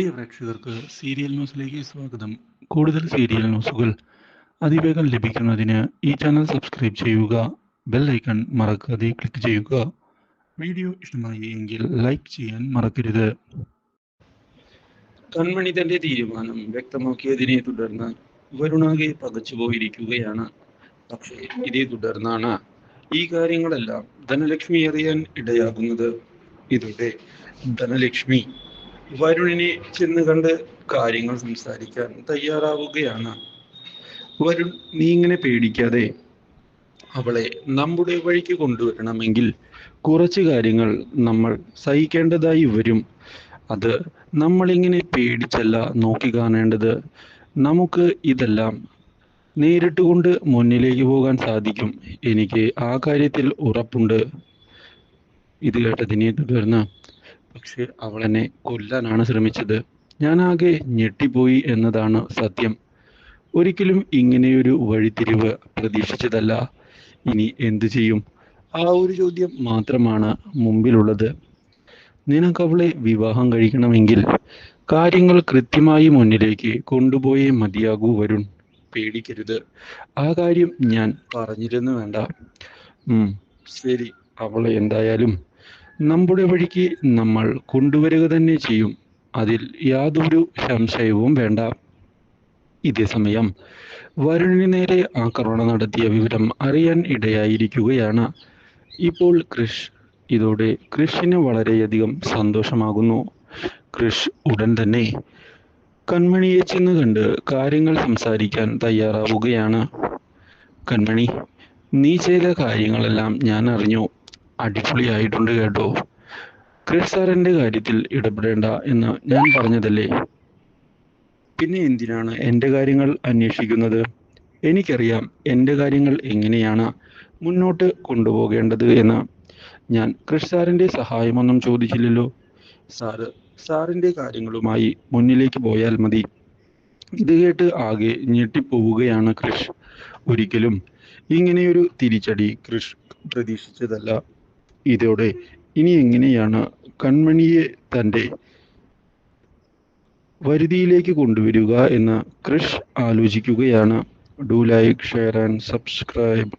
പ്രിയ പ്രേക്ഷകർക്ക് സീരിയൽ ന്യൂസിലേക്ക് സ്വാഗതം. കൂടുതൽ സീരിയൽ ന്യൂസുകൾ അതിവേഗം ലഭിക്കുന്നതിന് ഈ ചാനൽ സബ്സ്ക്രൈബ് ചെയ്യുക ബെൽ ഐക്കൺ മറക്കാതെ ക്ലിക്ക് ചെയ്യുക. വീഡിയോ ഇഷ്ടമായി എങ്കിൽ ലൈക്ക് ചെയ്യാൻ മറക്കരുത്. കൺമണി തന്റെ തീരുമാനം വ്യക്തമാക്കിയതിനെ തുടർന്ന് വരുണാകെ പകച്ചുപോയിരിക്കുകയാണ് പക്ഷേ ഇതേ തുടർന്നാണ് ഈ കാര്യങ്ങളെല്ലാം ധനലക്ഷ്മി അറിയാൻ ഇടയാകുന്നത്. ഇതോടെ ധനലക്ഷ്മി വരുണിനെ ചെന്ന് കണ്ട് കാര്യങ്ങൾ സംസാരിക്കാൻ തയ്യാറാവുകയാണ്. വരുൺ നീ ഇങ്ങനെ പേടിക്കാതെ അവളെ നമ്മുടെ വഴിക്ക് കൊണ്ടുവരണമെങ്കിൽ കുറച്ച് കാര്യങ്ങൾ നമ്മൾ സഹിക്കേണ്ടതായി വരും. അത് നമ്മളിങ്ങനെ പേടിച്ചല്ല നോക്കി കാണേണ്ടത്. നമുക്ക് ഇതെല്ലാം നേരിട്ട് കൊണ്ട് മുന്നിലേക്ക് പോകാൻ സാധിക്കും. എനിക്ക് ആ കാര്യത്തിൽ ഉറപ്പുണ്ട്. ഇത് കേട്ടതിനെ തുടർന്ന് പക്ഷെ അവൾ എന്നെ കൊല്ലാനാണ് ശ്രമിച്ചത്. ഞാൻ ആകെ ഞെട്ടിപ്പോയി എന്നതാണ് സത്യം. ഒരിക്കലും ഇങ്ങനെയൊരു വഴിത്തിരിവ് പ്രതീക്ഷിച്ചതല്ല. ഇനി എന്തു ചെയ്യും? ആ ഒരു ചോദ്യം മാത്രമാണ് മുമ്പിലുള്ളത്. നിനക്ക് അവളെ വിവാഹം കഴിക്കണമെങ്കിൽ കാര്യങ്ങൾ കൃത്യമായി മുന്നിലേക്ക് കൊണ്ടുപോയേ മതിയാകൂ വരുൺ. പേടിക്കരുത്. ആ കാര്യം ഞാൻ പറഞ്ഞിരുന്നു വേണ്ട. ശരി. അവളെ എന്തായാലും നമ്മുടെ വഴിക്ക് നമ്മൾ കൊണ്ടുവരിക തന്നെ ചെയ്യും. അതിൽ യാതൊരു സംശയവും വേണ്ട. ഇതേസമയം വരുണിന് നേരെ ആക്രമണം നടത്തിയ വിവരം അറിയാൻ ഇടയായിരിക്കുകയാണ്. ഇപ്പോൾ കൃഷ് ഇതോടെ കൃഷിന് വളരെയധികം സന്തോഷമാകുന്നു. കൃഷ് ഉടൻ തന്നെ കൺമണിയെ ചെന്ന് കണ്ട് കാര്യങ്ങൾ സംസാരിക്കാൻ തയ്യാറാവുകയാണ്. കൺമണി നീ ചെയ്ത കാര്യങ്ങളെല്ലാം ഞാൻ അറിഞ്ഞു. അടിപൊളിയായിട്ടുണ്ട് കേട്ടോ. ക്രിസ് സാറിന്റെ കാര്യത്തിൽ ഇടപെടേണ്ട എന്ന് ഞാൻ പറഞ്ഞതല്ലേ? പിന്നെ എന്തിനാണ് എന്റെ കാര്യങ്ങൾ അന്വേഷിക്കുന്നത്? എനിക്കറിയാം എന്റെ കാര്യങ്ങൾ എങ്ങനെയാണ് മുന്നോട്ട് കൊണ്ടുപോകേണ്ടത് എന്ന്. ഞാൻ ക്രിസ് സാറിന്റെ സഹായമൊന്നും ചോദിച്ചില്ലല്ലോ. സാറ് സാറിന്റെ കാര്യങ്ങളുമായി മുന്നിലേക്ക് പോയാൽ മതി. ഇത് കേട്ട് ആകെ ഞെട്ടിപ്പോവുകയാണ് ക്രിഷ് ഒരിക്കലും ഇങ്ങനെയൊരു തിരിച്ചടി ക്രിഷ് പ്രതീക്ഷിച്ചതല്ല. ഇതോടെ ഇനി എങ്ങനെയാണ് കൺമണിയെ തന്റെ വരുതിയിലേക്ക് കൊണ്ടുവരിക എന്ന് ക്രിഷ് ആലോചിക്കുകയാണ്. Do like share and subscribe